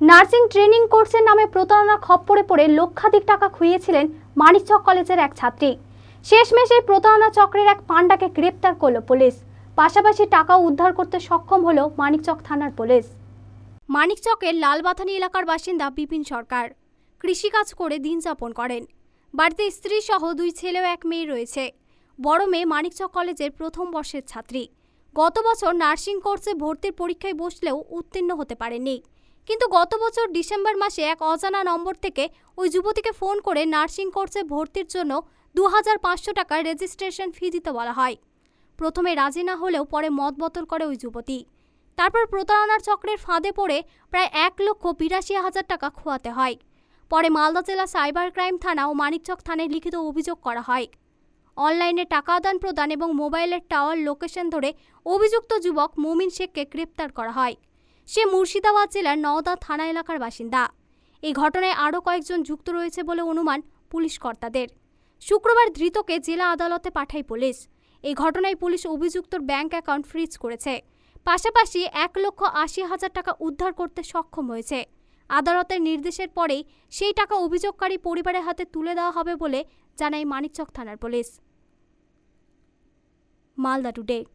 Nursing training কোর্সের নামে প্রতারণা খপ্পরে পড়ে লক্ষাধিক টাকা খুইয়েছিলেন মানিকচক কলেজের এক ছাত্রী। শেষমেশ প্রতারণা চক্রের এক পাণ্ডাকে গ্রেপ্তার করল পুলিশ। পাশাপাশি টাকাও উদ্ধার করতে সক্ষম হলো মানিকচক থানার পুলিশ। মানিকচকের লালবাথানি এলাকার বাসিন্দা বিপিন সরকার। কৃষিকাজ করে দিন যাপন করেন। বাড়িতে স্ত্রী সহ দুই ছেলে ও এক মেয়ে রয়েছে। বড় মেয়ে মানিকচক কলেজের প্রথম বর্ষের ছাত্রী। গত বছর নার্সিং কোর্সে ভর্তির পরীক্ষায় বসলেও উত্তীর্ণ হতে পারেনি কিন্তু গত বছর ডিসেম্বর মাসে এক অজানা নম্বর থেকে ওই যুবতীকে ফোন করে নার্সিং কোর্সে ভর্তির জন্য দু হাজার পাঁচশো টাকার রেজিস্ট্রেশন ফি দিতে বলা হয়। প্রথমে রাজি না হলেও পরে মত বদল করে ওই যুবতী। তারপর প্রতারণার চক্রের ফাঁদে পড়ে প্রায় এক লক্ষ বিরাশি হাজার টাকা খোয়াতে হয়। পরে মালদা জেলা সাইবার ক্রাইম থানা ও মানিকচক থানায় লিখিত অভিযোগ করা হয়। অনলাইনে টাকা আদান প্রদান এবং মোবাইলের টাওয়ার লোকেশন ধরে অভিযুক্ত যুবক মুমিন শেখকে গ্রেপ্তার করা হয়। সে মুর্শিদাবাদ জেলার নওদা থানা এলাকার বাসিন্দা। এই ঘটনায় আরও কয়েকজন যুক্ত রয়েছে বলে অনুমান পুলিশ কর্তাদের। শুক্রবার ধৃতকে জেলা আদালতে পাঠায় পুলিশ। এই ঘটনায় পুলিশ অভিযুক্তর ব্যাংক অ্যাকাউন্ট ফ্রিজ করেছে। পাশাপাশি এক লক্ষ আশি হাজার টাকা উদ্ধার করতে সক্ষম হয়েছে। আদালতের নির্দেশের পরেই সেই টাকা অভিযোগকারী পরিবারের হাতে তুলে দেওয়া হবে বলে জানায় মানিকচক থানার পুলিশ। মালদা টুডে